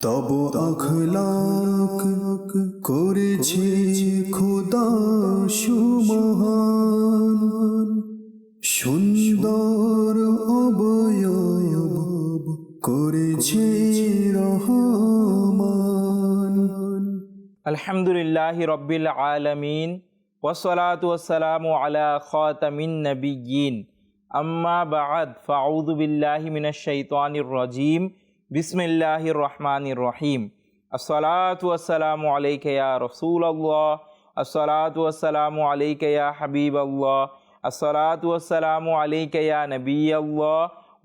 তব আখলাক করেছে খোদা সুমহান। সুন্দর অবয়ব করেছে রহমান। আলহামদুলিল্লাহ রব্বিল আলমিন ওসলাত ওসালাম আলা খাতামিন নবিয়িন আম্মা বাদ ফাউদু বিল্লাহি মিনাশ শাইতানির রাজিম। বিসমিল্লাহির রহমানির রহিম। আসসালাতু ওয়াসসালামু আলাইকা ইয়া রাসূলুল্লাহ। আসসালাতু ওয়াসসালামু আলাইকা ইয়া হাবিবাল্লাহ। আসসালাতু ওয়াসসালামু আলাইকা ইয়া নবিয়াল্লাহ।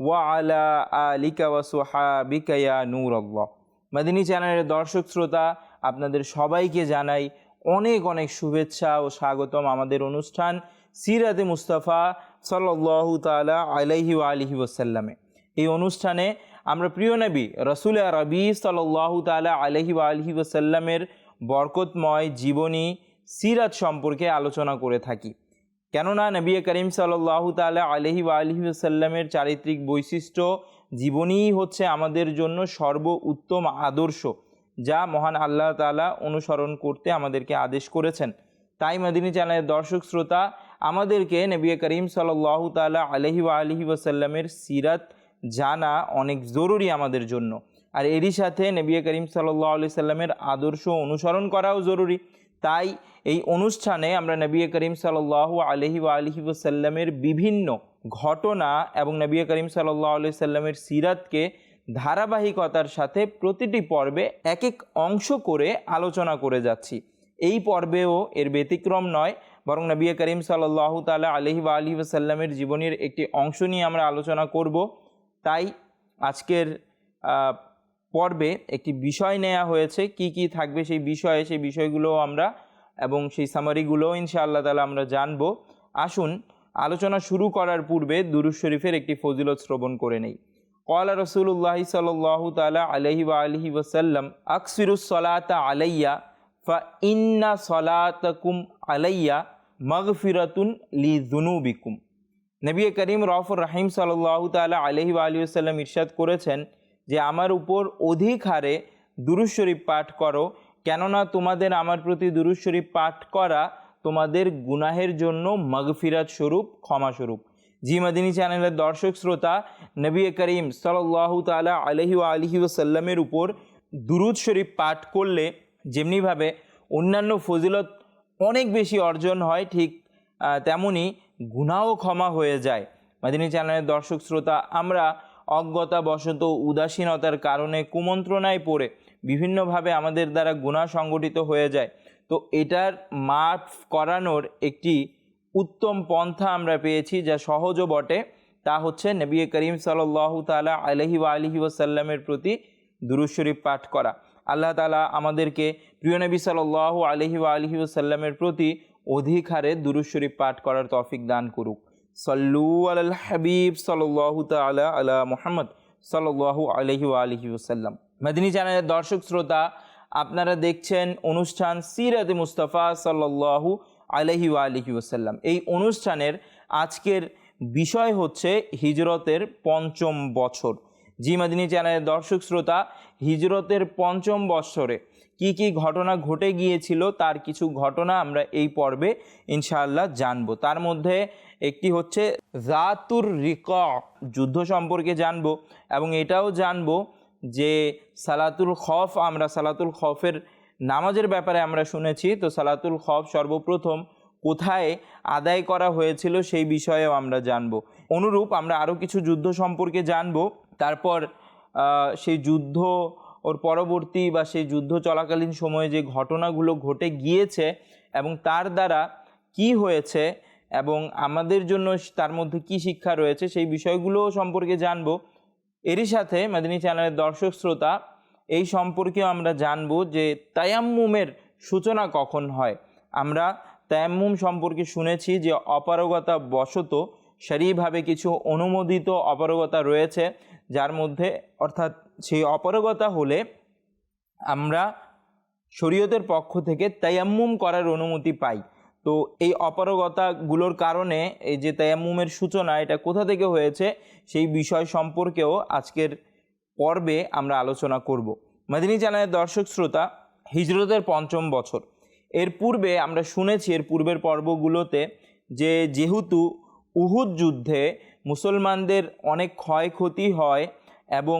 ওয়া আলা আলিকা ওয়া সুহাবিকা ইয়া নূরাল্লাহ। মাদিনী চ্যানেলের দর্শক শ্রোতা, আপনাদের সবাইকে জানাই অনেক অনেক শুভেচ্ছা ও স্বাগতম আমাদের অনুষ্ঠান সিরাতে মুস্তাফা সাল্লাহ তালা আলাইহি আলিহি ওসাল্লামে এই অনুষ্ঠানে আমরা প্রিয় নবী, রসুল রবি সাল্লাহ তালা আলহি আলহি ওসাল্লামের বরকতময় জীবনী, সিরাত সম্পর্কে আলোচনা করে থাকি। কেননা নবী করিম সাল্লাহ তালা আলহি আলহি ওসাল্লামের চারিত্রিক বৈশিষ্ট্য জীবনীই হচ্ছে আমাদের জন্য সর্ব উত্তম আদর্শ, যা মহান আল্লাহ তালা অনুসরণ করতে আমাদেরকে আদেশ করেছেন। তাই মাদিনী চ্যানেলের দর্শক শ্রোতা, আমাদেরকে নবী করিম সাল্লাহ তালা আলহি আলহি ওসাল্লামের সিরাত জানা অনেক জরুরি আমাদের জন্য। আর এরই সাথে নবী করিম সাল্লাহ আলি সাল্লামের আদর্শ অনুসরণ করাও জরুরি। তাই এই অনুষ্ঠানে আমরা নবী করিম সাল্লাহ আলহি আলহি ওসাল্লামের বিভিন্ন ঘটনা এবং নবী করিম সাল্লাহ আলি সাল্লামের সিরাতকে ধারাবাহিকতার সাথে প্রতিটি পর্বে এক এক অংশ করে আলোচনা করে যাচ্ছি। এই পর্বেও এর ব্যতিক্রম নয়, বরং নবী করিম সাল্লাহ তালা আলহি বা আলহি ওসাল্লামের জীবনের একটি অংশ নিয়ে আমরা আলোচনা করব। তাই আজকের পর্বে একটি বিষয় নেওয়া হয়েছে, কি কি থাকবে সেই বিষয়ে, সেই বিষয়গুলো আমরা এবং সেই সামারিগুলো ইনশাআল্লাহ তালা আমরা জানব। আসুন, আলোচনা শুরু করার পূর্বে দুরুজ শরীফের একটি ফজিলত শ্রবণ করে নেই। কলা রসুল্লাহ সাল্লাহ তালা আলহি ওয়া আলহি ওসাল্লাম আকসিরুসলাতা আলাইয়া, ফা ইন্না সলাতকুম আলাইয়া মগফিরাতুন লি জুনুবিকুম নবী করিম রফর রাহিম সাল্লাহ তালা আলহি আলী সাল্লাম ইরশাদ করেছেন যে, আমার উপর অধিক হারে দুরুজ শরীফ পাঠ করো, কেননা তোমাদের আমার প্রতি দুরুজ শরীফ পাঠ করা তোমাদের গুনাহের জন্য মগফিরাত স্বরূপ ক্ষমাস্বরূপ জি মাদিনী চ্যানেলের দর্শক শ্রোতা, নবী করিম সাল্লাহ তালা আলহি আলহি ওসাল্লামের উপর দুরুদ শরীফ পাঠ করলে যেমনিভাবে অন্যান্য ফজিলত অনেক বেশি অর্জন হয়, ঠিক তেমনি গুনাও ক্ষমা হয়ে যায়। মাদিনী চ্যানেলের দর্শক শ্রোতা, আমরা অজ্ঞতাবশত উদাসীনতার কারণে কুমন্ত্রণায় পড়ে বিভিন্নভাবে আমাদের দ্বারা গুণা সংগঠিত হয়ে যায়। তো এটার মাফ করানোর একটি উত্তম পন্থা আমরা পেয়েছি যা সহজও বটে। তা হচ্ছে নবী করিম সাল্লাহ তালা আলহি ওয়া আলহি ওসাল্লামের প্রতি দুরুজ শরীফ পাঠ করা। আল্লাহ তালা আমাদেরকে প্রিয় নবী সাল্লাহ আলহি ওয়া আলহি ওসাল্লামের প্রতি অধিক হারে দুরুজ শরীফ পাঠ করার তৌফিক দান করুক। সল্লু আল হাবিব সাল্লাহ তালা আলা মোহাম্মদ সাল্লাহ আলহি আলহি ওসাল্লাম মেদিনী চ্যানেলের দর্শক শ্রোতা, আপনারা দেখছেন অনুষ্ঠান সিরাতে মুস্তাফা সাল্লাল্লাহু আলহি আলহি ওসাল্লাম এই অনুষ্ঠানের আজকের বিষয় হচ্ছে হিজরতের পঞ্চম বছর। জি মাদিনী চ্যানেলের দর্শক শ্রোতা, হিজরতের পঞ্চম বৎসরে কি কি ঘটনা ঘটে গিয়েছিল তার কিছু ঘটনা আমরা এই পর্বে ইনশাআল্লাহ জানব। তার মধ্যে একটি হচ্ছে জাতুর রিক যুদ্ধ সম্পর্কে জানব এবং এটাও জানব যে সালাতুল খফ আমরা, সালাতুল খফের নামাজের ব্যাপারে আমরা শুনেছি, তো সালাতুল খফ সর্বপ্রথম কোথায় আদায় করা হয়েছিল সেই বিষয়েও আমরা জানব। অনুরূপ আমরা আরও কিছু যুদ্ধ সম্পর্কে জানব। তারপর সেই যুদ্ধ ওর পরবর্তী বা সেই যুদ্ধ চলাকালীন সময়ে যে ঘটনাগুলো ঘটে গিয়েছে এবং তার দ্বারা কি হয়েছে এবং আমাদের জন্য তার মধ্যে কি শিক্ষা রয়েছে সেই বিষয়গুলো সম্পর্কে জানব। এরই সাথে মাদিনী চ্যানেলের দর্শক শ্রোতা, এই সম্পর্কেও আমরা জানব যে তায়াম্মুমের সূচনা কখন হয়। আমরা তায়াম্মুম সম্পর্কে শুনেছি যে অপারগতা বশত সারিভাবে কিছু অনুমোদিত অপারগতা রয়েছে। যার মধ্যে অর্থাৎ সেই অপারগতা হলে আমরা শরীয়তের পক্ষ থেকে তায়াম্মুম করার অনুমতি পাই। তো এই অপারগতাগুলোর কারণে এই যে তায়াম্মুমের সূচনা, এটা কোথা থেকে হয়েছে সেই বিষয় সম্পর্কেও আজকের পর্বে আমরা আলোচনা করব। মাদিনী চ্যানেলের দর্শক শ্রোতা, হিজরতের পঞ্চম বছর। এর পূর্বে আমরা শুনেছি, এর পূর্বের পর্বগুলোতে যে যেহেতু উহুদ যুদ্ধে মুসলমানদের অনেক ক্ষয়ক্ষতি হয় এবং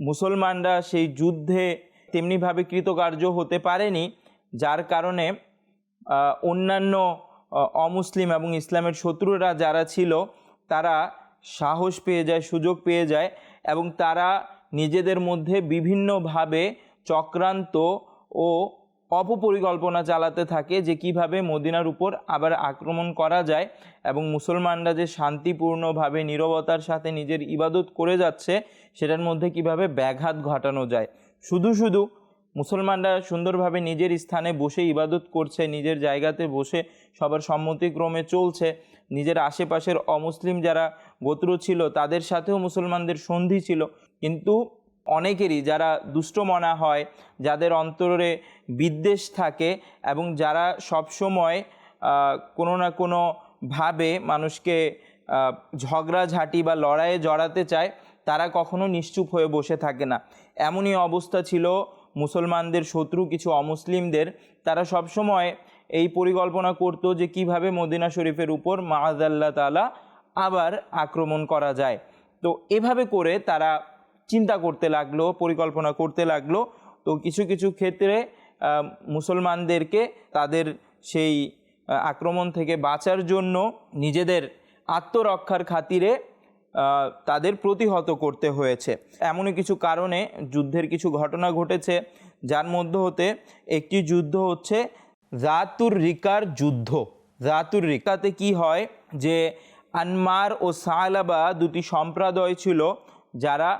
মুসলমানরা সেই যুদ্ধে তেমনিভাবে কৃতকার্য হতে পারেনি, যার কারণে অন্যান্য অমুসলিম এবং ইসলামের শত্রুরা যারা ছিল, তারা সাহস পেয়ে যায়, সুযোগ পেয়ে যায় এবং তারা নিজেদের মধ্যে বিভিন্নভাবে চক্রান্ত ও অপপরিকল্পনা চালাতে থাকে যে কীভাবে মদিনার উপর আবার আক্রমণ করা যায় এবং মুসলমানরা যে শান্তিপূর্ণভাবে, নীরবতার সাথে নিজের ইবাদত করে যাচ্ছে, সেটার মধ্যে কীভাবে ব্যাঘাত ঘটানো যায়। শুধু শুধু মুসলমানরা সুন্দরভাবে নিজের স্থানে বসে ইবাদত করছে, নিজের জায়গাতে বসে সবার সম্মতিক্রমে চলছে, নিজের আশেপাশের অমুসলিম যারা গোত্র ছিল, তাদের সাথেও মুসলমানদের সন্ধি ছিল। কিন্তু অনেকেরই যারা দুষ্ট মনা হয়, যাদের অন্তরে বিদ্বেষ থাকে এবং যারা সবসময় কোনো না কোনো ভাবে মানুষকে ঝগড়াঝাঁটি বা লড়াইয়ে জড়াতে চায়, তারা কখনো নিশ্চুপ হয়ে বসে থাকে না। এমনই অবস্থা ছিল মুসলমানদের শত্রু কিছু অমুসলিমদের। তারা সবসময় এই পরিকল্পনা করত যে কীভাবে মদিনা শরীফের উপর মাহাজাল্লাহ তালা আবার আক্রমণ করা যায়। তো এভাবে করে তারা চিন্তা করতে লাগল, পরিকল্পনা করতে লাগল। তো কিছু কিছু ক্ষেত্রে মুসলমানদেরকে তাদের সেই আক্রমণ থেকে বাঁচার জন্য নিজেদের আত্মরক্ষার খাতিরে তাদের প্রতিহত করতে হয়েছে। এমনই কিছু কারণে যুদ্ধের কিছু ঘটনা ঘটেছে, যার মধ্য হতে একটি যুদ্ধ হচ্ছে জাতুর রিকার যুদ্ধ। জাতুর রিকাতে কি হয় যে আনমার ও সালাবা দুটি সম্প্রদায় ছিল যারা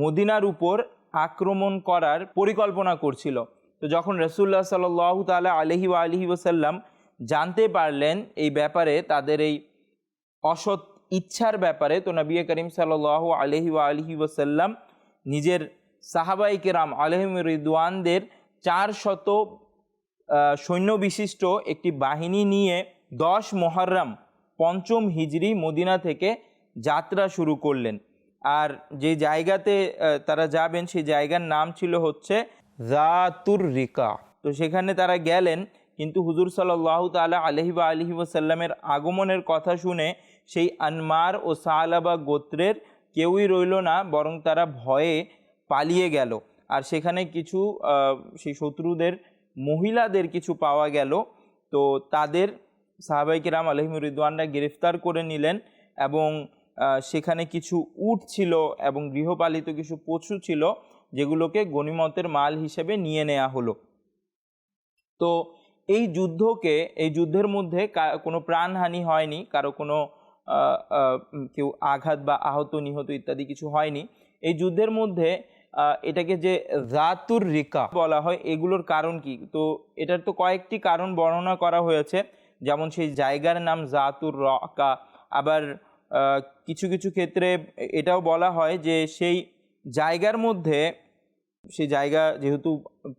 মদিনার উপর আক্রমণ করার পরিকল্পনা করছিল। তো যখন রসুল্লাহ সাল তালা আলহি ওয়া আলহি ওসাল্লাম জানতে পারলেন এই ব্যাপারে, তাদের এই অসৎ ইচ্ছার ব্যাপারে, তো নবী করিম সাল আলহি ওয়া আলহি ওসাল্লাম নিজের সাহাবাই কেরাম আলহিম রিদওয়ানদের চার শত সৈন্য বিশিষ্ট একটি বাহিনী নিয়ে দশ মহরম পঞ্চম হিজরি মদিনা থেকে যাত্রা শুরু করলেন। আর যে জায়গাতে তারা যাবেন, সেই জায়গার নাম ছিল হচ্ছে জাতুর রিকা। তো সেখানে তারা গেলেন, কিন্তু হুজুর সাল্লাহ তালা আলহি বা আলহি ওসাল্লামের আগমনের কথা শুনে সেই আনমার ও সালাবা গোত্রের কেউই রইল না, বরং তারা ভয়ে পালিয়ে গেল। আর সেখানে কিছু সেই শত্রুদের, মহিলাদের কিছু পাওয়া গেল। তো তাদের সাহাবাইকেরাম আলহিম রিদওয়ানরা গ্রেফতার করে নিলেন এবং সেখানে কিছু উট ছিল এবং গৃহপালিত কিছু পশু ছিল যেগুলোকে গণিমতের মাল হিসেবে নিয়ে নেওয়া হলো। তো এই যুদ্ধকে, এই যুদ্ধের মধ্যে কোনো প্রাণহানি হয়নি, কারও কোনো কেউ আঘাত বা আহত, নিহত ইত্যাদি কিছু হয়নি। এই যুদ্ধের মধ্যে এটাকে যে জাতুর রিকা বলা হয়, এগুলোর কারণ কি? তো এটার তো কয়েকটি কারণ বর্ণনা করা হয়েছে। যেমন সেই জায়গার নাম জাতুর রকা, আবার কিছু কিছু ক্ষেত্রে এটাও বলা হয় যে সেই জায়গার মধ্যে, সেই জায়গা যেহেতু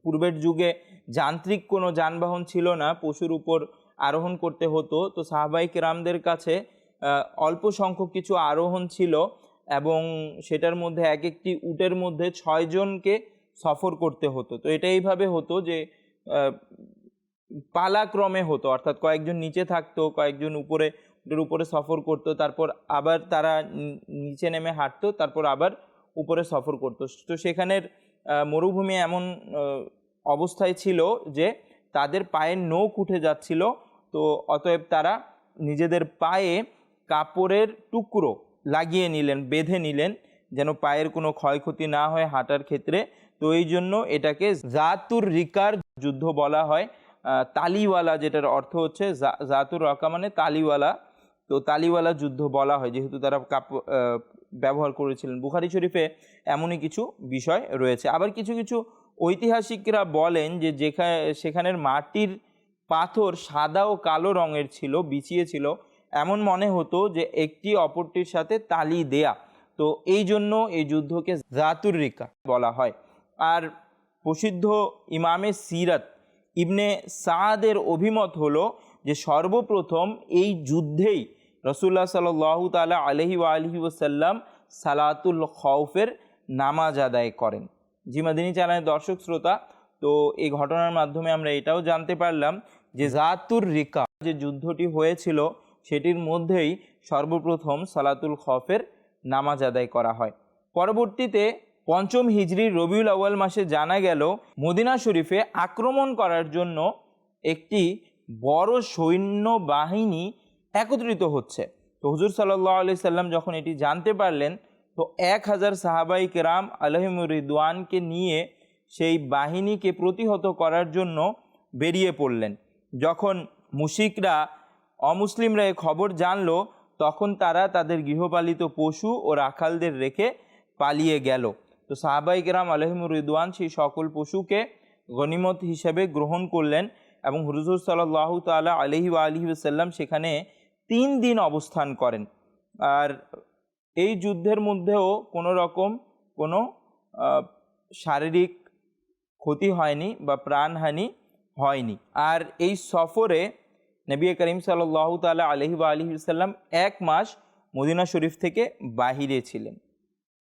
পূর্বের যুগে যান্ত্রিক কোনো যানবাহন ছিল না, পশুর উপর আরোহণ করতে হতো, তো সাহাবাই রামদের কাছে অল্প সংখ্যক কিছু আরোহণ ছিল এবং সেটার মধ্যে এক একটি উটের মধ্যে ছয়জনকে সফর করতে হতো। তো এটা এইভাবে হতো যে পালাক্রমে হতো, অর্থাৎ কয়েকজন নিচে থাকতো, কয়েকজন উপরে উপরে সফর করতো, তারপর আবার তারা নিচে নেমে হাঁটতো, তারপর আবার উপরে সফর করতো। তো সেখানের মরুভূমি এমন অবস্থায় ছিল যে তাদের পায়ের নখ উঠে যাচ্ছিল, তো অতএব তারা নিজেদের পায়ে কাপড়ের টুকরো লাগিয়ে নিলেন, বেঁধে নিলেন, যেন পায়ের কোনো ক্ষয়ক্ষতি না হয় হাঁটার ক্ষেত্রে। তো এই জন্য এটাকে জাতুর রিকার যুদ্ধ বলা হয়। তালিওয়ালা যেটার অর্থ হচ্ছে জাতুর রকা মানে তালিওয়ালা তো তালিওয়ালা যুদ্ধ বলা হয়, যেহেতু তারা কাপ ব্যবহার করেছিলেন। বুখারি শরীফে এমনই কিছু বিষয় রয়েছে। আবার কিছু কিছু ঐতিহাসিকরা বলেন যে যেখানে সেখানের মাটির পাথর সাদা ও কালো রঙের ছিল, বিছিয়ে ছিল। এমন মনে হতো যে একটি অপরটির সাথে তালি দেয়া। তো এই জন্য এই যুদ্ধকে জাতুর রিকা বলা হয়। আর প্রসিদ্ধ ইমামে সিরাত ইবনে সাদের অভিমত হলো যে সর্বপ্রথম এই যুদ্ধেই রসুল্লাহ সাল্লাহ তালা আলহি আলহি ওসাল্লাম সালাতুল খৌফের নামাজ আদায় করেন। জি মাদিনী চ্যানেলের দর্শক শ্রোতা, তো এই ঘটনার মাধ্যমে আমরা এটাও জানতে পারলাম যে জাতুর রিকা যে যুদ্ধটি হয়েছিল, সেটির মধ্যেই সর্বপ্রথম সালাতুল খফের নামাজ আদায় করা হয়। পরবর্তীতে পঞ্চম হিজরির রবিউল আউয়াল মাসে জানা গেল, মদিনা শরীফে আক্রমণ করার জন্য একটি বড় সৈন্য বাহিনী একত্রিত হচ্ছে। তো হুজুর সাল্লাহ আলি সাল্লাম যখন এটি জানতে পারলেন, তো এক হাজার সাহাবাই কেরাম আলহিমুর রিদওয়ানকে নিয়ে সেই বাহিনীকে প্রতিহত করার জন্য বেরিয়ে পড়লেন। যখন মুশিকরা অমুসলিমরা এ খবর জানলো, তখন তারা তাদের গৃহপালিত পশু ও রাখালদের রেখে পালিয়ে গেল। তো সাহাবাই কেরাম আলহিমুর রিদওয়ান সেই সকল পশুকে গনিমত হিসেবে গ্রহণ করলেন এবং হুজুর সাল্লাহ তালা আলহি আলহি সাল্লাম সেখানে তিন দিন অবস্থান করেন। আর এই যুদ্ধের মধ্যেও কোনো রকম কোনো শারীরিক ক্ষতি হয়নি বা প্রাণহানি হয়নি। আর এই সফরে নবী করিম সাল্লাহ তালা আলহি বা সাল্লাম এক মাস মদিনা শরীফ থেকে বাহিরে ছিলেন।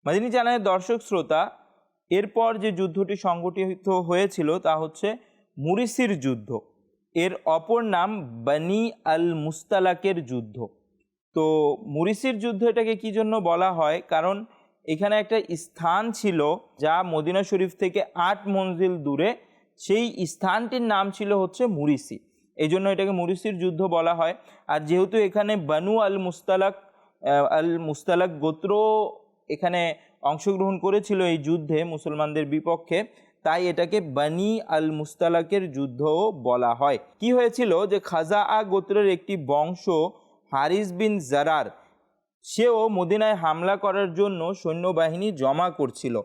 মাদিনী চ্যানেলের দর্শক শ্রোতা, এরপর যে যুদ্ধটি সংগঠিত হয়েছিল তা হচ্ছে মুরিসির যুদ্ধ। এর অপর নাম বানি আল মুস্তালাকের যুদ্ধ। তো মুরিসির যুদ্ধ এটাকে কি জন্য বলা হয়? কারণ এখানে একটা স্থান ছিল যা মদিনা শরীফ থেকে আট মঞ্জিল দূরে। সেই স্থানটির নাম ছিল হচ্ছে মুরিসি। এই জন্য এটাকে মুরিসির যুদ্ধ বলা হয়। আর যেহেতু এখানে বানু আল মুস্তালাক আল মুস্তালাক গোত্র এখানে অংশগ্রহণ করেছিল এই যুদ্ধে মুসলমানদের বিপক্ষে তাই এটাকে বানি আল মুস্তালাকের যুদ্ধও বলা হয়। কি হয়েছিল যে খাজা আ গোত্রের একটি বংশ হারিস বিন জারার, সেও মদিনায় হামলা করার জন্য সৈন্যবাহিনী জমা করছিল।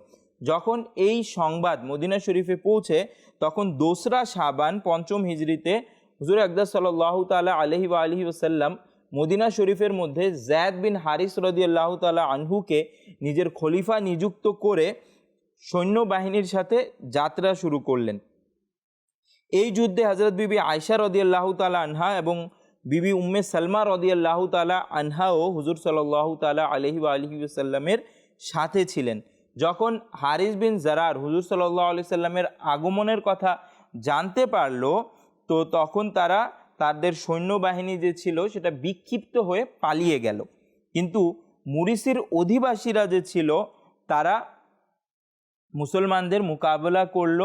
যখন এই সংবাদ মদিনা শরীফে পৌঁছে, তখন দোসরা সাবান পঞ্চম হিজড়িতে হুজুর আকদার সাল্লাহ তালা আলহি বা আলহি ওসাল্লাম মদিনা শরীফের মধ্যে জায়দ বিন হারিস রদি আল্লাহ তালা আনহুকে নিজের খলিফা নিযুক্ত করে সৈন্যবাহিনীর সাথে যাত্রা শুরু করলেন। এই যুদ্ধে হজরত বিবি আয়সা রদি আল্লাহ তালা আনহা এবং বিবি উম্মে সালমা রদি আল্লাহ তালা আনহাও হুজুর সাল্লাহ তালা আলহি আলহি সাথে ছিলেন। যখন হারিস বিন জারার হুজুর সাল্লাহ আলি সাল্লামের আগমনের কথা জানতে পারল, তো তখন তারা তাদের সৈন্যবাহিনী যে ছিল সেটা বিক্ষিপ্ত হয়ে পালিয়ে গেল। কিন্তু মুরিসির অধিবাসীরা যে ছিল, তারা মুসলমানদের মোকাবেলা করল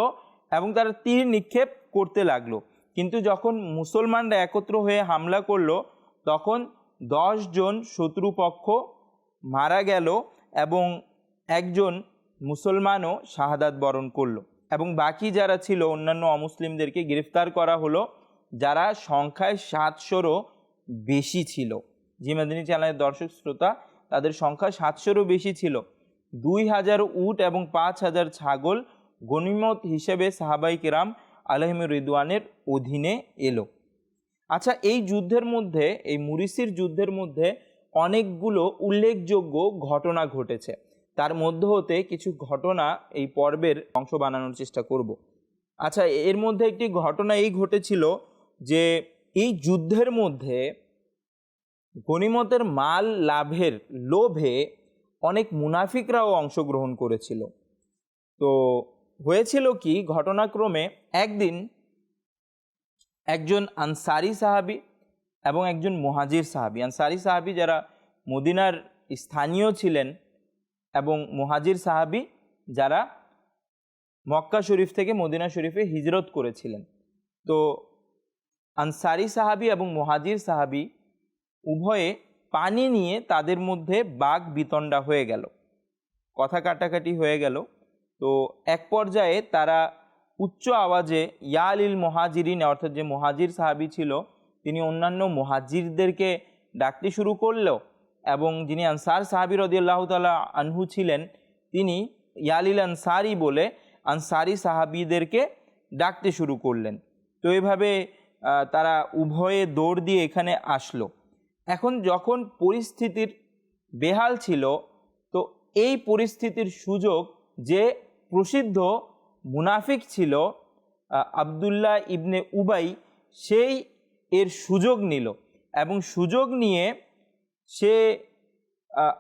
এবং তারা তীর নিক্ষেপ করতে লাগল। কিন্তু যখন মুসলমানরা একত্র হয়ে হামলা করল, তখন জন শত্রুপক্ষ মারা গেল এবং একজন মুসলমানও শাহাদাত বরণ করল এবং বাকি যারা ছিল, অন্যান্য অমুসলিমদেরকে গ্রেফতার করা হলো, যারা সংখ্যায় সাতশোরও বেশি ছিল। জিমাদিনী চ্যানেলের দর্শক, শ্রোতা, তাদের সংখ্যা সাতশোরও বেশি ছিল। দুই হাজার উট এবং পাঁচ হাজার ছাগল গনিমত হিসেবে সাহাবাই কিরাম আলহিম রিদওয়ানের অধীনে এলো। আচ্ছা এই যুদ্ধের মধ্যে, এই মুরিসির যুদ্ধের মধ্যে অনেকগুলো উল্লেখযোগ্য ঘটনা ঘটেছে। তার মধ্য হতে কিছু ঘটনা এই পর্বের অংশ বানানোর চেষ্টা করব। আচ্ছা এর মধ্যে একটি ঘটনা এই ঘটেছিল যে, এই যুদ্ধের মধ্যে গনিমতের মাল লাভের লোভে অনেক মুনাফিকরাও অংশগ্রহণ করেছিল। তো হয়েছিল কি, ঘটনাক্রমে একদিন একজন আনসারি সাহাবি এবং একজন মুহাজির সাহাবি, আনসারি সাহাবি যারা মদিনার স্থানীয় ছিলেন এবং মুহাজির সাহাবি যারা মক্কা শরীফ থেকে মদিনা শরীফে হিজরত করেছিলেন। তো আনসারি সাহাবি এবং মুহাজির সাহাবি উভয়ে পানি নিয়ে তাদের মধ্যে বাঘ বিতণ্ডা হয়ে গেল। কথা কাটাকাটি হয়ে গেল। তো এক পর্যায়ে তারা উচ্চ আওয়াজে ইয়া আলিল মহাজিরিন, অর্থাৎ যে মহাজির সাহাবি ছিল, তিনি অন্যান্য মহাজিরদেরকে ডাকতে শুরু করল এবং যিনি আনসার সাহাবি রদিয়াল্লাহ তালা আনহু ছিলেন, তিনি ইয়ালিল আনসারি বলে আনসারি সাহাবিদেরকে ডাকতে শুরু করলেন। তো এভাবে তারা উভয়ে দৌড় দিয়ে এখানে আসলো। এখন যখন পরিস্থিতির বেহাল ছিল, তো এই পরিস্থিতির সুযোগ যে প্রসিদ্ধ মুনাফিক ছিল আবদুল্লাহ ইবনে উবাই, সেই এর সুযোগ নিল এবং সুযোগ নিয়ে সে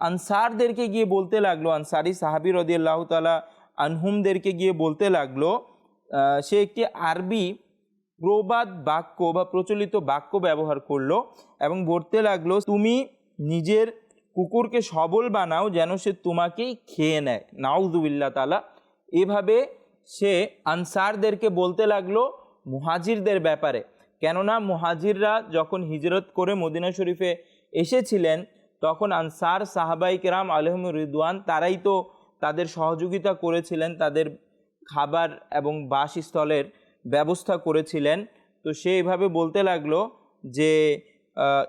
আনসারদেরকে গিয়ে বলতে লাগল, আনসারি সাহাবি রদিয়াল্লাহ তালা আনহুমদেরকে গিয়ে বলতে লাগল সে একটি আরবি প্রবাদ বাক্য বা প্রচলিত বাক্য ব্যবহার করল এবং বলতে লাগল, তুমি নিজের কুকুরকে সবল বানাও যেন সে তোমাকেই খেয়ে নেয়। নাউজুবিল্লা তালা এভাবে সে আনসারদেরকে বলতে লাগল মুহাজিরদের ব্যাপারে। কেননা মুহাজিররা যখন হিজরত করে মদিনা শরীফে এসেছিলেন, তখন আনসার সাহাবাই কেরাম আলহম রিদওয়ান তারাই তো তাদের সহযোগিতা করেছিলেন তাদের খাবার এবং বাসস্থলের ব্যবস্থা করেছিলেন। তো সে এভাবে বলতে লাগল যে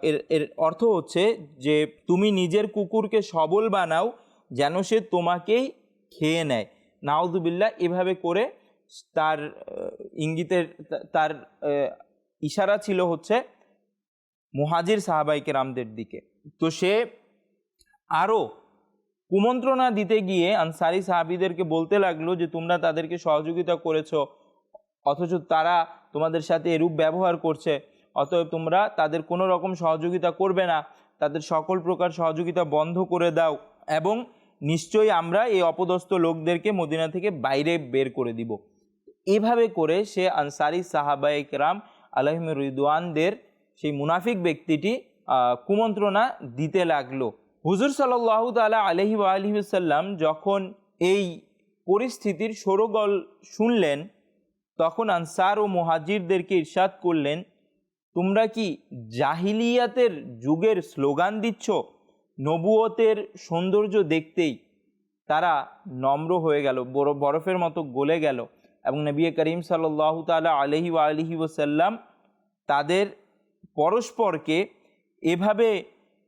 এর এর অর্থ হচ্ছে যে, তুমি নিজের কুকুরকে সবল বানাও যেন সে তোমাকেই খেয়ে নেয়। নাউদুবিল্লা এভাবে করে তার ইঙ্গিতের, তার ইশারা ছিল হচ্ছে মুহাজির সাহাবাইকে রামদের দিকে। তো সে আরও কুমন্ত্রণা দিতে গিয়ে আনসারি সাহাবিদেরকে বলতে লাগল যে, তোমরা তাদেরকে সহযোগিতা করেছ। অথচ তারা তোমাদের সাথে এরূপ ব্যবহার করছে। অতএব তোমরা তাদের কোনো রকম সহযোগিতা করবে না। তাদের সকল প্রকার সহযোগিতা বন্ধ করে দাও এবং নিশ্চয়ই আমরা এই অপদস্থ লোকদেরকে মদিনা থেকে বাইরে বের করে দিব। এভাবে করে সে আনসারি সাহাবাইক রাম আলহিম রিদওয়ানদের সেই মুনাফিক ব্যক্তিটি কুমন্ত্রণা দিতে লাগল। হুজুর সাল্লাহ তালা আলহি আলহিসাল্লাম যখন এই পরিস্থিতির সরগল শুনলেন তখন আনসার ও মুহাজিরদেরকে ইরশাদ করলেন, তোমরা কি জাহিলিয়াতের যুগের স্লোগান দিচ্ছ? নবুয়তের সৌন্দর্য দেখতেই তারা নম্র হয়ে গেল বরফের মতো গলে গেল এবং নবী করিম সাল্লাহ তালা আলহি আলহি ওসাল্লাম তাদের পরস্পরকে এভাবে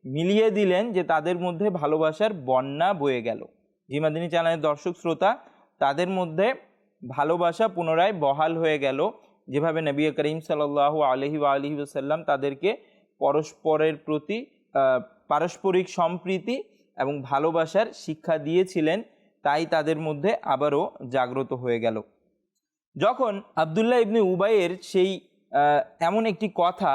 মিলিয়ে দিলেন যে তাদের মধ্যে ভালোবাসার বন্যা বয়ে গেল। জিমাদিনী চ্যানেলের দর্শক শ্রোতা, তাদের মধ্যে ভালোবাসা পুনরায় বহাল হয়ে গেল। যেভাবে নবী করিম সাল্লাহ আলহি আলহি ওসাল্লাম তাদেরকে পরস্পরের প্রতি পারস্পরিক সম্প্রীতি এবং ভালোবাসার শিক্ষা দিয়েছিলেন, তাই তাদের মধ্যে আবারও জাগ্রত হয়ে গেল। যখন আবদুল্লাহ ইবনে উবাইয়ের সেই এমন একটি কথা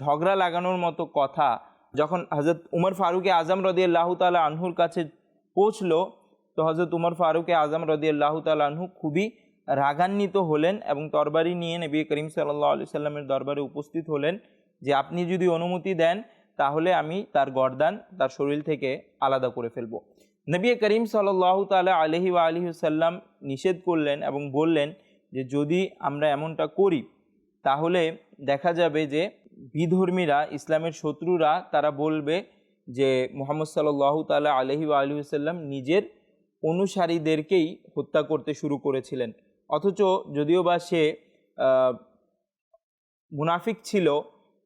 ঝগড়া লাগানোর মতো কথা, যখন হজরত উমর ফারুকে আজম রদি আল্লাহ তালা আনহুর কাছে পৌঁছলো, তো হজরত উমর ফারুকে আজম রদি আল্লাহ আনহু খুবই রাগান্বিত হলেন এবং তরবারি নিয়ে নবী করিম সাল্লাহ আলি সাল্লামের দরবারে উপস্থিত হলেন যে আপনি যদি অনুমতি দেন, তাহলে আমি তার গরদান তার শরীর থেকে আলাদা করে ফেলব। নবী করিম সাল্লাহ তালা আলহি ওয়া আলহি সাল্লাম নিষেধ করলেন এবং বললেন যে, যদি আমরা এমনটা করি, তাহলে দেখা যাবে যে বিধর্মীরা, ইসলামের শত্রুরা, তারা বলবে যে মোহাম্মদ সাল্লাহ তালা আলহি ওয়া আলহি সাল্লাম নিজের অনুসারীদেরকেই হত্যা করতে শুরু করেছিলেন। অথচ যদিও বা সে মুনাফিক ছিল,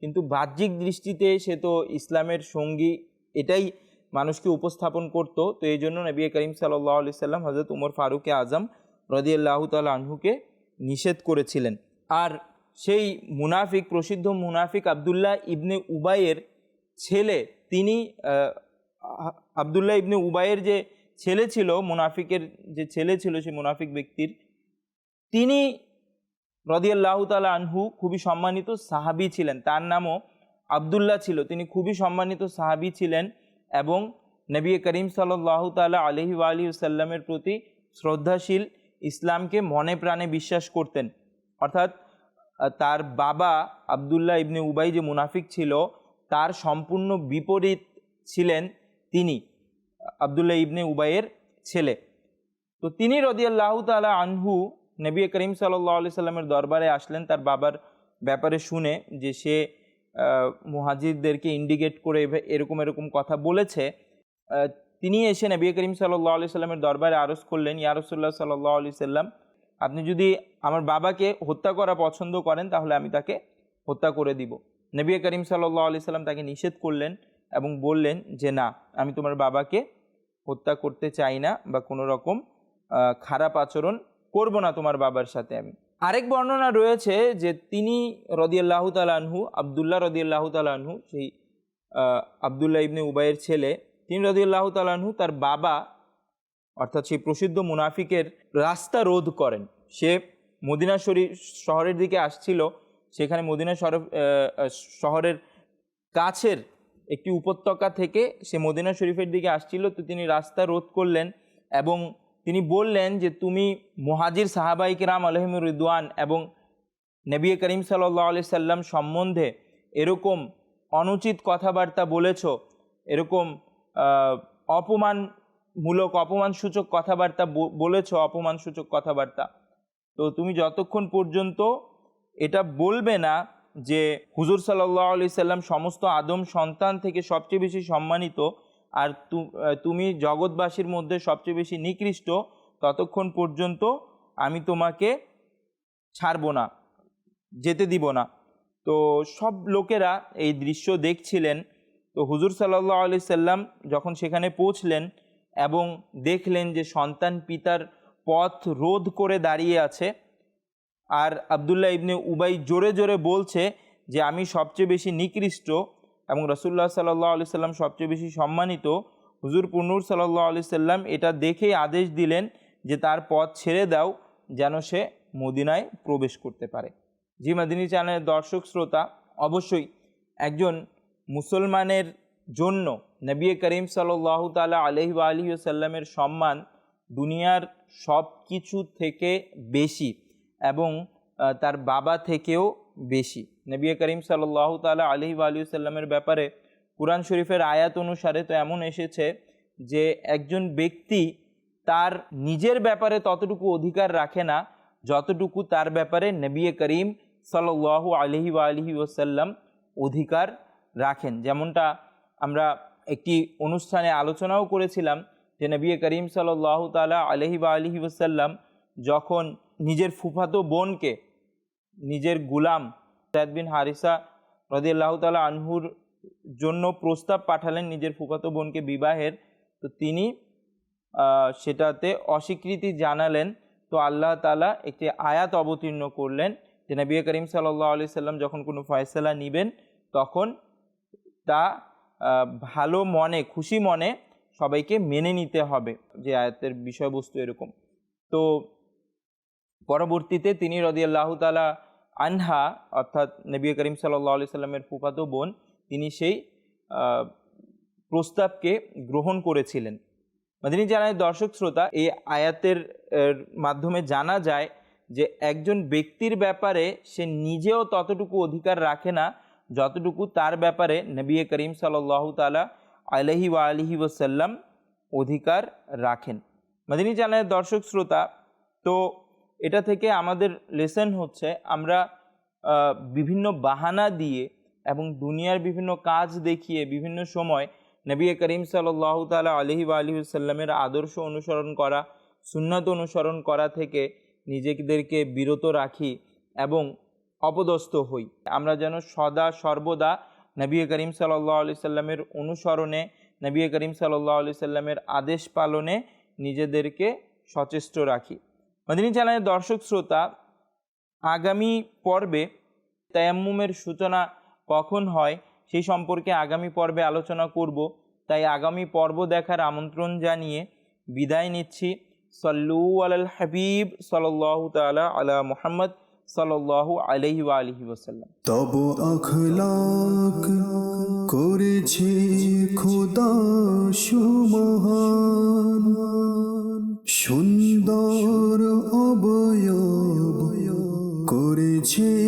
কিন্তু বাহ্যিক দৃষ্টিতে সে তো ইসলামের সঙ্গী, এটাই মানুষকে উপস্থাপন করতো। তো এই জন্য নবী করিম সাল্লাহ আলি সাল্লাম হজরত উমর ফারুকে আজম রদিয়াল্লাহ তাল আনহুকে নিষেধ করেছিলেন। আর সেই মুনাফিক, প্রসিদ্ধ মুনাফিক আবদুল্লাহ ইবনে উবাইয়ের ছেলে, তিনি আবদুল্লাহ ইবনে উবাইয়ের যে ছেলে ছিল, মুনাফিকের যে ছেলে ছিল, সেই মুনাফিক ব্যক্তির তিনি রদিয়াল্লাহ তালা আনহু খুবই সম্মানিত সাহাবি ছিলেন। তার নামও আবদুল্লাহ ছিল। তিনি খুবই সম্মানিত সাহাবি ছিলেন এবং নবী করিম সাল্লাহ তালা আলহি আলী সাল্লামের প্রতি শ্রদ্ধাশীল ইসলামকে মনে প্রাণে বিশ্বাস করতেন। অর্থাৎ তার বাবা আবদুল্লাহ ইবনে উবাই যে মুনাফিক ছিল, তার সম্পূর্ণ বিপরীত ছিলেন তিনি, আবদুল্লাহ ইবনে উবাইয়ের ছেলে। তো তিনি রদিয়াল্লাহ তালা আনহু নবী করিম সাল্লাহ আলি সাল্লামের দরবারে আসলেন তার বাবার ব্যাপারে শুনে যে সে আহ, মুহাজিরদেরকে ইন্ডিকেট করে এরকম এরকম কথা বলেছে তিনি এসে নবী করিম সাল্লাহ আলি সাল্লামের দরবারে আরজ করলেন ইয়ারসুল্লাহ সাল্লাহ আলি সাল্লাম আপনি যদি আমার বাবাকে হত্যা করা পছন্দ করেন তাহলে আমি তাকে হত্যা করে দিব। নবী করিম সাল্লাহ আলি সাল্লাম তাকে নিষেধ করলেন এবং বললেন যে না আমি তোমার বাবাকে হত্যা করতে চাই না বা কোনো রকম খারাপ আচরণ করব না তোমার বাবার সাথে আমি। আরেক বর্ণনা রয়েছে যে তিনি রদিয়াল্লাহ তালানহু আবদুল্লাহ রদিয়াল্লাহ তালানহু সেই আবদুল্লাহ ইবনে উবাইয়ের ছেলে, তিনি রদিয়াল্লাহ তালানহু তার বাবা, অর্থাৎ সেই প্রসিদ্ধ মুনাফিকের রাস্তা রোধ করেন। সে মদিনা শরীফ শহরের দিকে আসছিল, সেখানে মদিনা শরফ শহরের কাছের একটি উপত্যকা থেকে সে মদিনা শরীফের দিকে আসছিল, তো তিনি রাস্তা রোধ করলেন এবং তিনি বললেন যে তুমি মুহাজির সাহাবাইক রাম আলহিমুর রিদওয়ান এবং নবী করিম সাল্লাহ আলি সাল্লাম সম্বন্ধে এরকম অনুচিত কথাবার্তা বলেছ, এরকম অপমানমূলক, অপমানসূচক কথাবার্তা বলেছ, অপমানসূচক কথাবার্তা। তো তুমি যতক্ষণ পর্যন্ত এটা বলবে না যে হুজুর সাল্লাহ আলি সাল্লাম সমস্ত আদম সন্তান থেকে সবচেয়ে বেশি সম্মানিত আর তুমি জগৎবাসীর মধ্যে সবচেয়ে বেশি নিকৃষ্ট, ততক্ষণ পর্যন্ত আমি তোমাকে ছাড়বো না, যেতে দিব না। তো সব লোকেরা এই দৃশ্য দেখছিলেন। তো হুজুর সাল্লাহ আলি সাল্লাম যখন সেখানে পৌঁছলেন এবং দেখলেন যে সন্তান পিতার পথ রোধ করে দাঁড়িয়ে আছে, আর আবদুল্লাহ ইবনে উবাই জোরে জোরে বলছে যে, আমি সবচেয়ে বেশি নিকৃষ্ট এবং রসুল্লাহ সাল্লাহ আলি সাল্লাম সবচেয়ে বেশি সম্মানিত হুজুর পুনুর সাল্লাহ আলি সাল্লাম এটা দেখেই আদেশ দিলেন যে তার পথ ছেড়ে দাও যেন সে মদিনায় প্রবেশ করতে পারে। জি মাদিনী চ্যানেলের দর্শক শ্রোতা, অবশ্যই একজন মুসলমানের জন্য নবী করিম সাল্লাহ তালা আলহি আলহি সাল্লামের সম্মান দুনিয়ার সব কিছু থেকে বেশি এবং তার বাবা থেকেও বেশি। নবী করিম সাল্লাহ তালা আলহি আলহি সাল্লামের ব্যাপারে কোরআন শরীফের আয়াত অনুসারে তো এমন এসেছে যে একজন ব্যক্তি তার নিজের ব্যাপারে ততটুকু অধিকার রাখে না, যতটুকু তার ব্যাপারে নবী করিম সাল্লাহ আলহি আলহি ওসাল্লাম অধিকার রাখেন। যেমনটা আমরা একটি অনুষ্ঠানে আলোচনাও করেছিলাম যে নবী করিম সাল্লাহ তালা আলহি আলহি ওসাল্লাম যখন নিজের ফুফাতো বোনকে নিজের গুলাম জায়দ বিন হারিসা রদিয়াল্লাহ তালা আনহুর জন্য প্রস্তাব পাঠালেন নিজের ফুফাতো বোনকে বিবাহের। তো তিনি সেটাতে অস্বীকৃতি জানালেন। তো আল্লাহ তালা একটি আয়াত অবতীর্ণ করলেন যে নবী করিম সাল্লাহ আলি সাল্লাম যখন কোনো ফয়সলা নেবেন, তখন তা ভালো মনে, খুশি মনে সবাইকে মেনে নিতে হবে যে আয়াতের বিষয়বস্তু এরকম। তো পরবর্তীতে তিনি রদিয়াল্লাহ তালা আনহা, অর্থাৎ নবী করিম সাল্লাহ আলি সাল্লামের ফুফাতো বোন, তিনি সেই প্রস্তাবকে গ্রহণ করেছিলেন। মাদিনী জানায়, দর্শক শ্রোতা, এই আয়াতের মাধ্যমে জানা যায় যে একজন ব্যক্তির ব্যাপারে সে নিজেও ততটুকু অধিকার রাখে না, যতটুকু তার ব্যাপারে নবী করিম সাল্লাহ তালা আলহি ওয়া আলহি ওসাল্লাম অধিকার রাখেন। মাদিনী জানায়, দর্শক শ্রোতা, তো এটা থেকে আমাদের লেসন হচ্ছে আমরা বিভিন্ন বাহানা দিয়ে এবং দুনিয়ার বিভিন্ন কাজ দেখিয়ে বিভিন্ন সময় নবী করিম সাল্লাহ তালা আলহি বা আলহি সাল্লামের আদর্শ অনুসরণ করা, সুন্নত অনুসরণ করা থেকে নিজেদেরকে বিরত রাখি এবং অপদস্থ হই। আমরা যেন সদা সর্বদা নবী করিম সাল্লাহ আলি সাল্লামের অনুসরণে, নবী করিম সাল্লাহ আলি সাল্লামের আদেশ পালনে নিজেদেরকে সচেষ্ট রাখি। মদিনী চ্যানেলের দর্শক শ্রোতা, আগামী পর্বে তায়াম্মুমের সূচনা কখন হয় সেই সম্পর্কে আগামী পর্বে আলোচনা করব। তাই আগামী পর্ব দেখার আমন্ত্রণ জানিয়ে বিদায় নিচ্ছি। সল্লু আলাল হাবিব সাল্লাহ তালা আলা মুহাম্মদ সাল্লাহ আলহি আলহি ওসাল্লাম তব আখলাক করেছে খোদা সুমা সুন্দর অবয়ব করেছে